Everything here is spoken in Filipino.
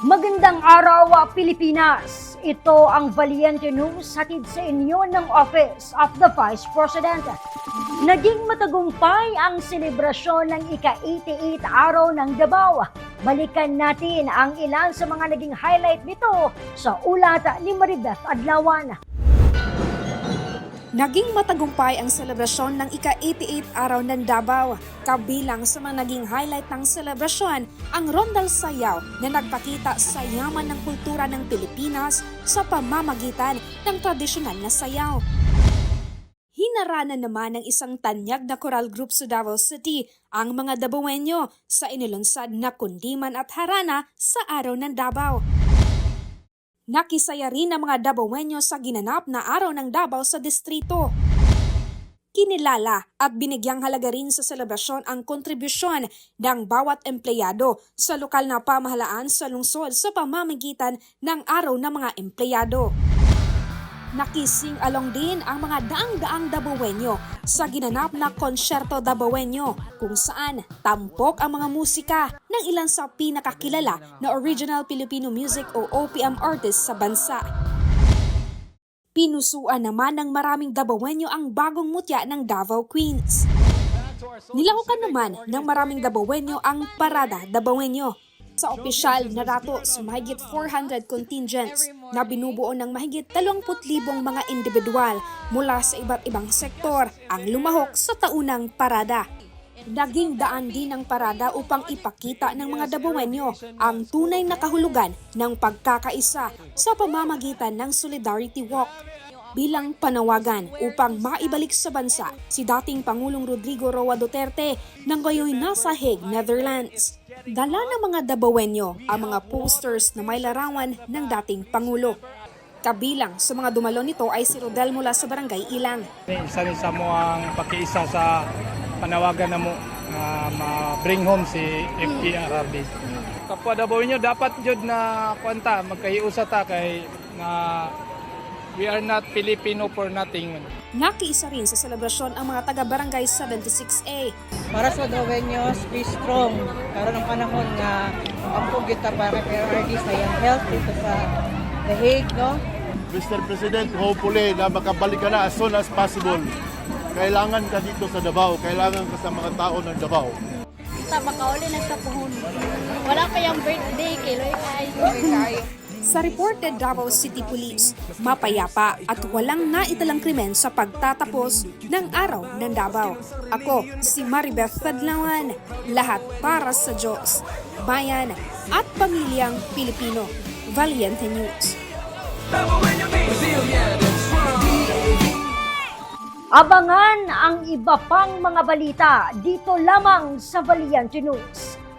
Magandang araw, ah, Pilipinas! Ito ang Valiente News hatid sa inyo ng Office of the Vice President. Naging matagumpay ang selebrasyon ng ika-88 araw ng Davao. Balikan natin ang ilan sa mga naging highlight nito sa ulat ni Maribeth Adlawan. Naging matagumpay ang selebrasyon ng ika-88 araw ng Davao. Kabilang sa mga naging highlight ng selebrasyon, ang Rondal Sayaw na nagpakita sa yaman ng kultura ng Pilipinas sa pamamagitan ng tradisyonal na sayaw. Hinaranan naman ng isang tanyag na choral group sa Davao City ang mga Dabawenyo sa inilunsad na kundiman at harana sa araw ng Davao. Nakisaya rin ang mga Dabawenyo sa ginanap na araw ng Davao sa distrito. Kinilala at binigyang halaga rin sa selebrasyon ang kontribusyon ng bawat empleyado sa lokal na pamahalaan sa lungsod sa pamamagitan ng araw ng mga empleyado. Nakising along din ang mga daang-daang Dabawenyo sa ginanap na Konsyerto Dabawenyo kung saan tampok ang mga musika ng ilan sa pinakakilala na Original Filipino Music o OPM artists sa bansa. Pinusuan naman ng maraming Dabawenyo ang bagong mutya ng Davao Queens. Nilakukan naman ng maraming Dabawenyo ang Parada Dabawenyo sa opisyal na rato sa mahigit 400 contingents na binubuo ng mahigit 20,000 mga individual mula sa iba't ibang sektor ang lumahok sa taunang parada. Naging daan din ng parada upang ipakita ng mga Dabawenyo ang tunay na kahulugan ng pagkakaisa sa pamamagitan ng Solidarity Walk bilang panawagan upang maibalik sa bansa si dating Pangulong Rodrigo Roa Duterte nang gayoy nasa Hague, Netherlands. Dala ng mga Dabawenyo ang mga posters na may larawan ng dating Pangulo. Kabilang sa mga dumalo nito ay si Rodel mula sa Barangay Ilang. Isa rin sa mo ang pakiisa sa panawagan na mo na ma-bring home si FPRRD. Kapwa Davao nyo, dapat jud na kwanta, magkahiusa ta kay na we are not Filipino for nothing. Nakiisa rin sa selebrasyon ang mga taga-Barangay 76A. para sa Dawenyos, be strong. Karon ang panahon nga ang kita para kay RD sa yung health dito sa The Hague, no? Mr. President, hopefully na makabalik ka na as soon as possible. Kailangan ka dito sa Davao, kailangan ka sa mga tao ng Davao. sa makauli na sa puhon. Wala pa yung birthday, kiloy kayo. Sa reported Davao City Police, mapayapa at walang naitalang krimen sa pagtatapos ng araw ng Davao. Ako, si Maribeth Tadlawan, lahat para sa Diyos, bayan at pamilyang Pilipino. Valiente News. Abangan ang iba pang mga balita dito lamang sa Valiente News.